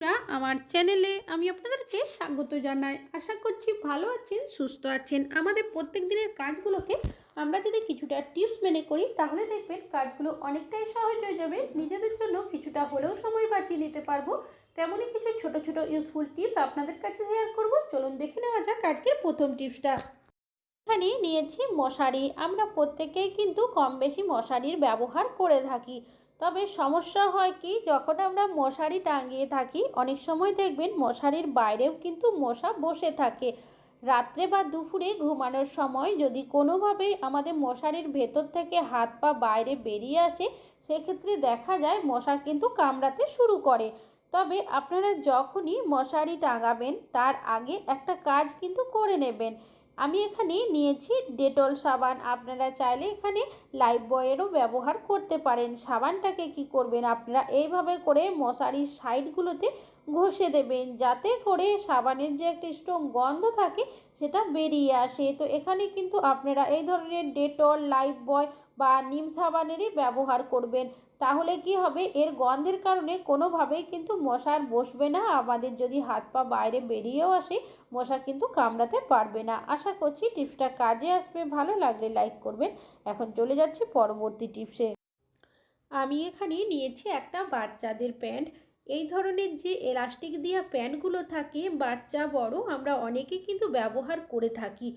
বন্ধুরা, আমার চ্যানেলে আমি আপনাদেরকে স্বাগত জানাই। আশা করছি ভালো আছেন সুস্থ আছেন। আমাদের প্রত্যেক দিনের কাজগুলোকে আমরা যদি কিছুটা টিপস মেনে করি তাহলে দেখবেন কাজগুলো অনেকটাই সহজ হয়ে যাবে। নিজেদের জন্য কিছুটা হলেও সময় বাঁচিয়ে নিতে পারব। তেমনই কিছু ছোট ছোট ইউজফুল টিপস আপনাদের কাছে শেয়ার করব। চলুন দেখে নেওয়া যাক আজকের প্রথম টিপসটা এখানে নিয়েছি মশারি। আমরা প্রত্যেকেই কিন্তু কম বেশি মশারির ব্যবহার করে থাকি। তবে সমস্যা হয় কি, যখন আমরা মশারি টাঙিয়ে থাকি, অনেক সময় দেখবেন মশারির বাইরেও কিন্তু মশা বসে থাকে। রাত্রে বা দুপুরে ঘুমানোর সময় যদি কোনোভাবে আমাদের মশারির ভেতর থেকে হাত পা বাইরে বেরিয়ে আসে, সেক্ষেত্রে দেখা যায় মশা কিন্তু কামড়াতে শুরু করে। তবে আপনারা যখনই মশারি টাঙাবেন, তার আগে একটা কাজ কিন্তু করে নেবেন। আমি এখানে নিয়েছি ডেটল সাবান। আপনারা চাইলে এখানে লাইফ বয়েরও ব্যবহার করতে পারেন। সাবানটাকে কি করবেন? আপনারা এইভাবে করে মশারির সাইডগুলোতে ঘষে দেবেন। যাতে করে সাবানের যে একটা স্ট্রং গন্ধ থাকে, সেটা বেরিয়ে আসে। তো এখানে কিন্তু আপনারা এই ধরনের ডেটল, লাইফ বয় বা নিম সাবানেরই ব্যবহার করবেন। তাহলে কি হবে? এর গন্ধের কারণে কোনোভাবেই কিন্তু মশার বসবে না। আমাদের যদি হাত পা বাইরে বেরিয়েও আসে, মশা কিন্তু কামড়াতে পারবে না। আশা করছি টিপসটা কাজে আসবে। ভালো লাগলে লাইক করবেন। এখন চলে যাচ্ছি পরবর্তী টিপসে। আমি এখানে নিয়েছি একটা বাচ্চাদের প্যান্ট। এই ধরনের যে এলাস্টিক দেওয়া প্যান্টগুলো থাকে, বাচ্চা বড়, আমরা অনেকেই কিন্তু ব্যবহার করে থাকি।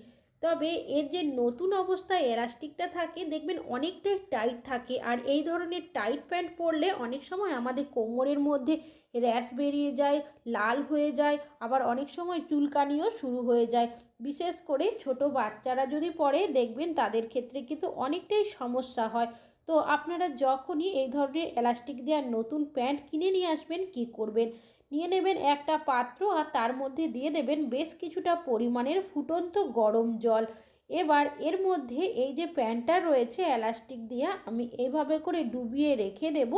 তবে এর যে নতুন অবস্থায় এলাস্টিকটা থাকে, দেখবেন অনেকটাই টাইট থাকে। আর এই ধরনের টাইট প্যান্ট পরলে অনেক সময় আমাদের কোমরের মধ্যে র্যাশ বেরিয়ে যায়, লাল হয়ে যায়, আবার অনেক সময় চুলকানিও শুরু হয়ে যায়। বিশেষ করে ছোট বাচ্চারা যদি পরে, দেখবেন তাদের ক্ষেত্রে কিন্তু অনেকটাই সমস্যা হয়। তো আপনারা যখনই এই ধরনের এলাস্টিক দেওয়ার নতুন প্যান্ট কিনে নিয়ে আসবেন, কি করবেন? নিয়ে নেবেন একটা পাত্র আর তার মধ্যে দিয়ে দেবেন বেশ কিছুটা পরিমাণের ফুটন্ত গরম জল। এবার এর মধ্যে এই যে প্যান্টটা রয়েছে এলাস্টিক দিয়ে, আমি এইভাবে করে ডুবিয়ে রেখে দেব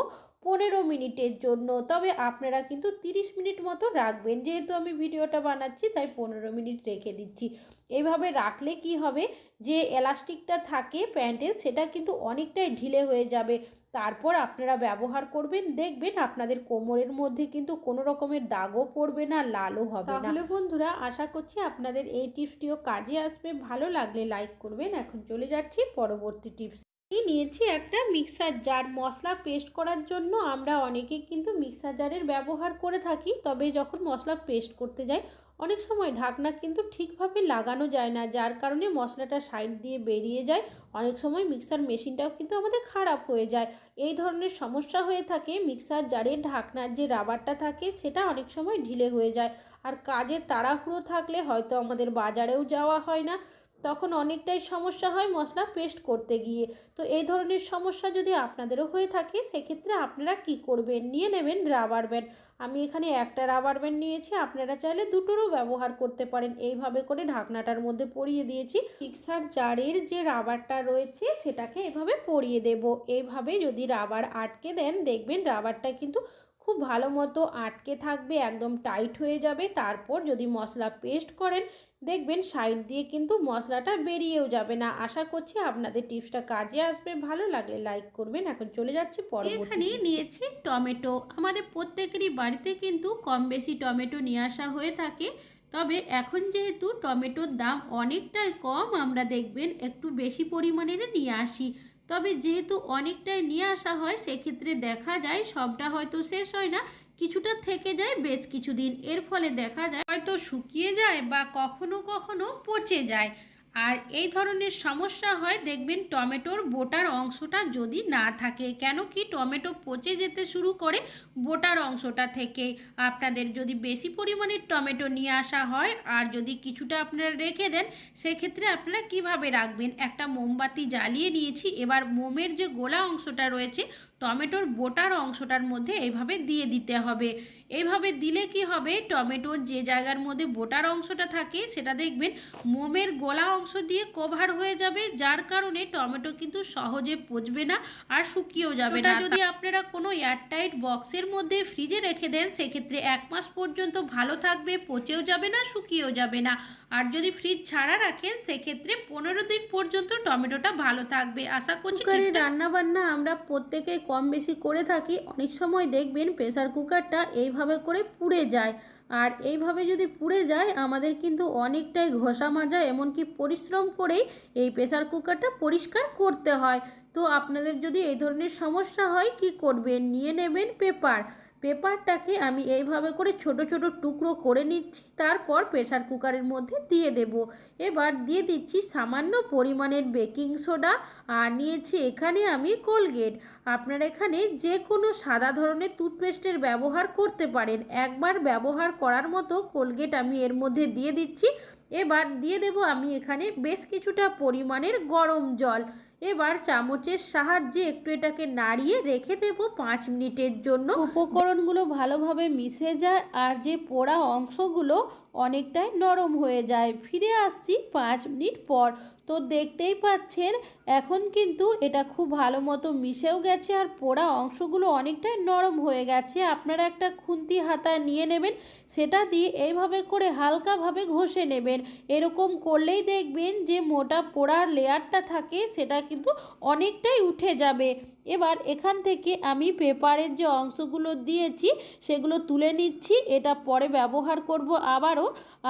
পনেরো মিনিটের জন্য। তবে আপনারা কিন্তু তিরিশ মিনিট মতো রাখবেন। যেহেতু আমি ভিডিওটা বানাচ্ছি, তাই পনেরো মিনিট রেখে দিচ্ছি। এইভাবে রাখলে কি হবে? যে এলাস্টিকটা থাকে প্যান্টের, সেটা কিন্তু অনেকটাই ঢিলে হয়ে যাবে। তারপর আপনারা ব্যবহার করবেন, দেখবেন আপনাদের কোমরের মধ্যে কিন্তু কোনো রকমের দাগও পড়বে না, লালও হবে না। তাহলে বন্ধুরা, আশা করছি আপনাদের এই টিপসটিও কাজে আসবে। ভালো লাগলে লাইক করবেন। এখন চলে যাচ্ছি পরবর্তী টিপস। নিয়েছি একটা মিক্সার জার। মশলা পেস্ট করার জন্য আমরা অনেকেই কিন্তু মিক্সার জারের ব্যবহার করে থাকি, তবে যখন মশলা পেস্ট করতে যাই অনেক সময় ঢাকনা কিন্তু ঠিকভাবে লাগানো যায় না, যার কারণে মশলাটা সাইড দিয়ে বেরিয়ে যায়। অনেক সময় মিক্সার মেশিনটাও কিন্তু আমাদের খারাপ হয়ে যায়। এই ধরনের সমস্যা হয়ে থাকে মিক্সার জারের ঢাকনার যে রাবারটা থাকে সেটা অনেক সময় ঢিলে হয়ে যায়। আর কাজের তাড়াহুড়ো থাকলে হয়তো আমাদের বাজারেও যাওয়া হয় না। তখন অনেকটাই সমস্যা হয় মশলা পেস্ট করতে গিয়ে। তো এই ধরনের সমস্যা যদি আপনাদেরও হয়ে থাকে, সেক্ষেত্রে আপনারা কি করবেন? নিয়ে নেবেন রাবার ব্যান্ড আমি এখানে একটা রাবার ব্যান্ড নিয়েছি, আপনারা চাইলে দুটোরও ব্যবহার করতে পারেন। এইভাবে করে ঢাকনাটার মধ্যে পরিয়ে দিয়েছি। মিক্সার জারের যে রাবারটা রয়েছে, সেটাকে এভাবে পরিয়ে দেব। এইভাবে যদি রাবার আটকে দেন, দেখবেন রাবারটা কিন্তু খুব ভালো মতো আটকে থাকবে, একদম টাইট হয়ে যাবে। তারপর যদি মশলা পেস্ট করেন দেখবেন সাইড দিয়ে কিন্তু মশলাটা বেরিয়েও যাবে না। আশা করছি আপনাদের টিপসটা কাজে আসবে। ভালো লাগলে লাইক করবেন। এখন চলে যাচ্ছে এখানে নিয়েছি টমেটো। আমাদের প্রত্যেকেরই বাড়িতে কিন্তু কম বেশি টমেটো নিয়ে আসা হয়ে থাকে। তবে এখন যেহেতু টমেটোর দাম অনেকটাই কম আমরা দেখবেন একটু বেশি পরিমাণের নিয়ে আসি। তবে যেহেতু অনেকটাই নিয়ে আসা হয় সেক্ষেত্রে দেখা যায় সবটা হয়তো শেষ হয় না। কিছুটা থেকে যায়, বেশ কিছুদিন। এর ফলে দেখা যায়, হয়তো শুকিয়ে যায় বা কখনো কখনো পচে যায়। আর এই ধরনের সমস্যা হয়, দেখবেন টমেটোর বোটার অংশটা যদি না থাকে, কেন কি টমেটো পচে যেতে শুরু করে বোটার অংশটা থেকে। আপনাদের যদি বেশি পরিমাণের টমেটো নিয়ে আসা হয়, আর যদি কিছুটা আপনারা রেখে দেন, সেক্ষেত্রে আপনারা কীভাবে রাখবেন? একটা মোমবাতি জ্বালিয়ে নিয়েছি, এবার মোমের যে গোলা অংশটা রয়েছে, টমেটোর বোটার অংশটার মধ্যে এইভাবে দিয়ে দিতে হবে। এইভাবে দিলে কি হবে? টমেটোর যে জায়গার মধ্যে বোটার অংশটা থাকে সেটা দেখবেন মোমের গোলা অংশ দিয়ে কভার হয়ে যাবে। যার কারণে টমেটো কিন্তু সহজে পচবে না আর শুকিয়েও যাবে না। যদি আপনারা কোনো এয়ারটাইট বক্সের মধ্যে ফ্রিজে রেখে দেন সেক্ষেত্রে এক মাস পর্যন্ত ভালো থাকবে পচেও যাবে না শুকিয়েও যাবে না। আর যদি ফ্রিজ ছাড়া রাখেন সেক্ষেত্রে পনেরো দিন পর্যন্ত টমেটোটা ভালো থাকবে। আশা করছি রান্না বান্না আমরা প্রত্যেকে কম বেশি করে থাকি। অনেক সময় দেখবেন প্রেসার কুকারটা এইভাবে এইভাবে করে পুড়ে যায়। আর এইভাবে যদি পুড়ে যায়, আমাদের কিন্তু অনেকটাই ঘষা মাজা এমনকি পরিশ্রম করেই এই প্রেসার কুকারটা পরিষ্কার করতে হয়। তো আপনাদের যদি এই ধরনের সমস্যা হয়, কি করবেন? নিয়ে নেবেন পেপার। পেপারটাকে আমি এইভাবে করে ছোট ছোট টুকরো করে নিচ্ছি, তারপর প্রেসার কুকারের মধ্যে দিয়ে দেব। এবার দিয়ে দিচ্ছি সামান্য পরিমাণের বেকিং সোডা আর নিয়েছি এখানে আমি কোলগেট। আপনারা এখানে যে কোনো সাদা ধরনের টুথপেস্টের ব্যবহার করতে পারেন। একবার ব্যবহার করার মতো কোলগেট আমি এর মধ্যে দিয়ে দিচ্ছি। এবার দিয়ে দেব আমি এখানে বেশ কিছুটা পরিমাণের গরম জল। এবার চামচের সাহায্যে একটু এটাকে নাড়িয়ে রেখে দেব পাঁচ মিনিটের জন্য। উপকরণগুলো ভালোভাবে মিশে যায় আর যে পোড়া অংশগুলো অনেকটাই নরম হয়ে যায়। ফিরে আসছি পাঁচ মিনিট পর। তো দেখতেই পাচ্ছেন, এখন কিন্তু এটা খুব ভালো মতো মিশেও গেছে আর পোড়া অংশগুলো অনেকটাই নরম হয়ে গেছে। আপনারা একটা খুন্তি হাতায় নিয়ে নেবেন, সেটা দিয়ে এইভাবে করে হালকাভাবে ঘষে নেবেন। এরকম করলেই দেখবেন যে মোটা পোড়ার লেয়ারটা থাকে, সেটা কিন্তু অনেকটাই উঠে যাবে। এবার এখান থেকে আমি পেপারের যে অংশগুলো দিয়েছি, সেগুলো তুলে নিচ্ছি। এটা পরে ব্যবহার করব আবারও।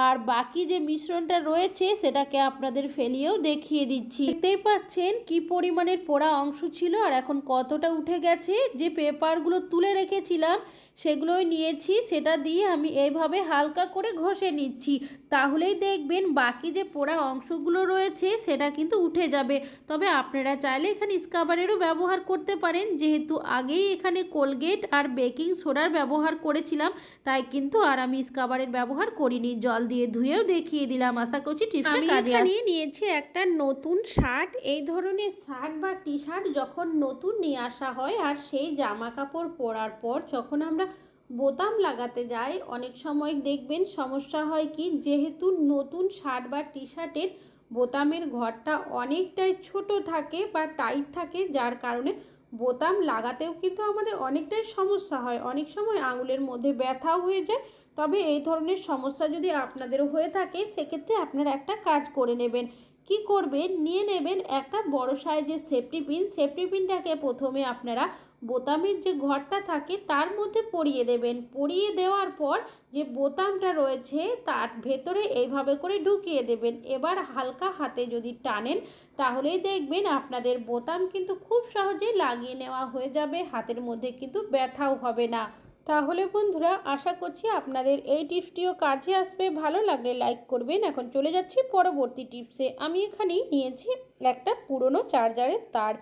আর বাকি যে মিশ্রণটা রয়েছে, সেটাকে আপনাদের ফেলিয়েও দেখিয়ে দিচ্ছি। দেখতেই পাচ্ছেন কি পরিমাণের পোড়া অংশ ছিল আর এখন কতটা উঠে গেছে। যে পেপারগুলো তুলে রেখেছিলাম, সেগুলোই নিয়েছি। সেটা দিয়ে আমি এইভাবে হালকা করে ঘষে নিচ্ছি। তাহলেই দেখবেন বাকি যে পোড়া অংশগুলো রয়েছে, সেটা কিন্তু উঠে যাবে। তবে আপনারা চাইলে এখানে স্কাবারেরও ব্যবহার করতে পারেন যেহেতু আগেই এখানে কোলগেট আর বেকিং সোডার ব্যবহার করেছিলাম তাই কিন্তু আর আমি স্কাবারের ব্যবহার করিনি। জল দিয়ে ধুয়েও দেখিয়ে দিলাম। আশা করছি আমি এখানে নিয়েছি একটা নতুন শার্ট। এই ধরনের শার্ট বা টি শার্ট যখন নতুন নিয়ে আসা হয় আর সেই জামা কাপড় পরার পর যখন আমরা বোতাম লাগাতে যাই অনেক সময় দেখবেন সমস্যা হয় কি যেহেতু নতুন শার্ট বা টি শার্টের বোতামের ঘরটা অনেকটাই ছোট থাকে বা টাইট থাকে যার কারণে বোতাম লাগাতেও কিন্তু আমাদের অনেকটাই সমস্যা হয়। অনেক সময় আঙুলের মধ্যে ব্যথাও হয়ে যায়। তবে এই ধরনের সমস্যা যদি আপনাদেরও হয়ে থাকে, সেক্ষেত্রে আপনারা একটা কাজ করে নেবেন। কি করবেন? নিয়ে নেবেন একটা বড় সাইজের সেফটি পিন সেফটি পিনটাকে প্রথমে আপনারা বোতামের যে ঘরটা থাকে তার মধ্যে পরিয়ে দেবেন। পরিয়ে দেওয়ার পর যে বোতামটা রয়েছে তার ভেতরে এইভাবে করে ঢুকিয়ে দেবেন। এবার হালকা হাতে যদি টানেন তাহলেই দেখবেন আপনাদের বোতাম কিন্তু খুব সহজেই লাগিয়ে নেওয়া হয়ে যাবে। হাতের মধ্যে কিন্তু ব্যথাও হবে না। তাহলে বন্ধুরা, আশা করছি আপনাদের এই টিপসটিও কাজে আসবে। ভালো লাগলে লাইক করবেন। এখন চলে যাচ্ছি পরবর্তী টিপসে। আমি এখানেই নিয়েছি একটা পুরনো চার্জারের তার।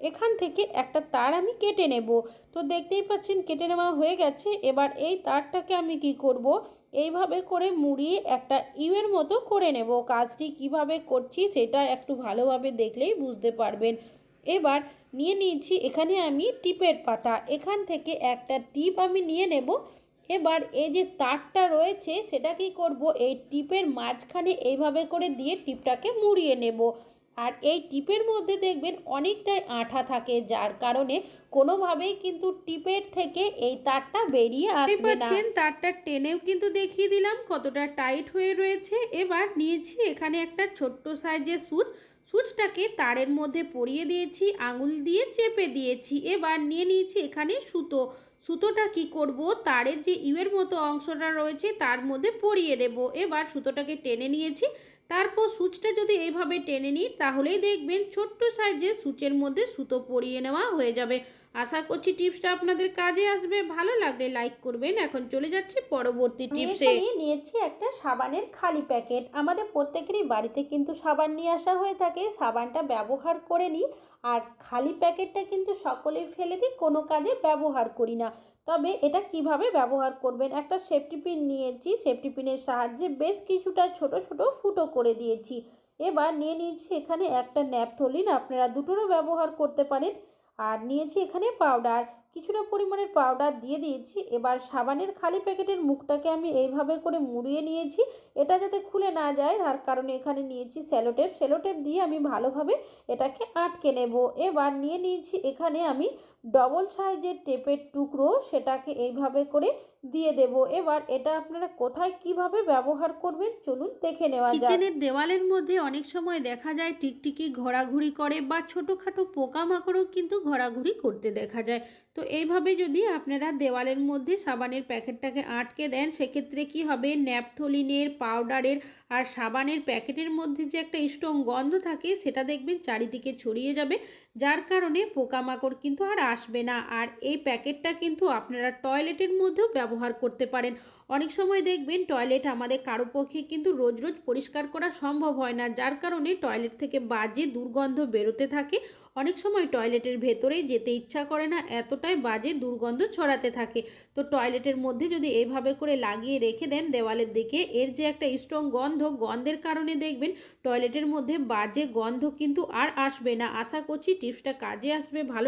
এখান থেকে একটা তার আমি কেটে নেব। তো দেখতেই পাচ্ছেন, কেটে নেওয়া হয়ে গেছে। এবার এই তারটাকে আমি কি করব? এইভাবে করে মুড়িয়ে একটা ইউয়ের মতো করে নেব। কাজটি কীভাবে করছি সেটা একটু ভালোভাবে দেখলেই বুঝতে পারবেন। এবার নিয়ে নিয়েছি। এখানে আমি টিপের পাতা। এখান থেকে একটা টিপ আমি নিয়ে নেব। এবার এই যে তারটা রয়েছে সেটা কি করব? এই টিপের মাঝখানে এইভাবে করে দিয়ে টিপটাকে মুড়িয়ে নেব। আর এই টিপের মধ্যে দেখবেন অনেকটাই আঠা থাকে যার কারণে কোনোভাবেই কিন্তু টিপের থেকে এই তারটা বেরিয়ে আসবে না। তারটা টেনেও কিন্তু দেখিয়ে দিলাম কতটা টাইট হয়ে রয়েছে। এবার নিয়েছি এখানে একটা ছোট্ট সাইজের সুচ। সুচটাকে তারের মধ্যে পরিয়ে দিয়েছি, আঙুল দিয়ে চেপে দিয়েছি। এবার নিয়ে নিয়েছি এখানে সুতো। সুতোটা কি করব? তারের যে ইউয়ের মতো অংশটা রয়েছে তার মধ্যে পরিয়ে দেব। এবার সুতোটাকে টেনে নিয়েছি। তারপর সুচটা যদি এইভাবে টেনে নিই, তাহলেই দেখবেন ছোট্ট সাইজে সুচের মধ্যে সুতো পরিয়ে নেওয়া হয়ে যাবে। আশা করছি টিপসটা আপনাদের কাজে আসবে। ভালো লাগলে লাইক করবেন। এখন চলে যাচ্ছি পরবর্তী টিপসে। নিয়েছি একটা সাবানের খালি প্যাকেট। আমাদের প্রত্যেকেরই বাড়িতে কিন্তু সাবান নিয়ে আসা হয়ে থাকে। সাবানটা ব্যবহার করে নিই। আর খালি প্যাকেটটা কিন্তু সকলেই ফেলে দিই কোনো কাজে ব্যবহার করি না। তবে এটা কীভাবে ব্যবহার করবেন? একটা সেফটি পিন নিয়েছি। সেফটি পিনের সাহায্যে বেশ কিছুটা ছোট ছোট ফুটো করে দিয়েছি। এবার নিয়ে নিয়েছি এখানে একটা ন্যাপথলিন। আপনারা দুটোরও ব্যবহার করতে পারেন। আর নিয়েছি এখানে পাউডার কিছুটা পরিমাণের পাউডার দিয়ে দিয়েছি। এবার সাবানের খালি প্যাকেটের মুখটাকে আমি এইভাবে করে মুড়িয়ে নিয়েছি। এটা যাতে খুলে না যায়, তার কারণে এখানে নিয়েছি স্যালোটেপ স্যালোটেপ দিয়ে আমি ভালোভাবে এটাকে আটকে নেব। এবার নিয়ে নিয়েছি এখানে আমি ডবল সাইজের টেপের টুকরো। সেটাকে এইভাবে করে দিয়ে দেব। এবার এটা আপনারা কোথায় কীভাবে ব্যবহার করবেন, চলুন দেখে নেওয়া যাক। কিচেনের দেওয়ালের মধ্যে অনেক সময় দেখা যায় টিকটিকি, ঘোরাঘুরি করে বা ছোটোখাটো পোকামাকড়ও কিন্তু ঘোরাঘুরি করতে দেখা যায়। তো এইভাবে যদি আপনারা দেওয়ালের মধ্যে সাবানের প্যাকেটটাকে আটকে দেন, সেক্ষেত্রে কি হবে? ন্যাপথলিনের, পাউডারের আর সাবানের প্যাকেটের মধ্যে যে একটা স্ট্রং গন্ধ থাকে, সেটা দেখবেন চারিদিকে ছড়িয়ে যাবে। যার কারণে পোকামাকড় কিন্তু আর আসবে না। আর এই প্যাকেটটা কিন্তু আপনারা টয়লেটের মধ্যেও ব্যবহার করতে পারেন। অনেক সময় দেখবেন টয়লেট আমাদের কারও পক্ষে কিন্তু রোজ রোজ পরিষ্কার করা সম্ভব হয় না। যার কারণে টয়লেট থেকে বাজে দুর্গন্ধ বেরোতে থাকে। অনেক সময় টয়লেটের ভেতরেই যেতে ইচ্ছা করে না, এতটাই বাজে দুর্গন্ধ ছড়াতে থাকে। তো টয়লেটের মধ্যে যদি এইভাবে করে লাগিয়ে রেখে দেন দেওয়ালের দিকে, এর যে একটা স্ট্রং গন্ধ, গন্ধের কারণে দেখবেন টয়লেটের মধ্যে বাজে গন্ধ কিন্তু আর আসবে না। আশা করছি টিপসটা কাজে আসবে ভালো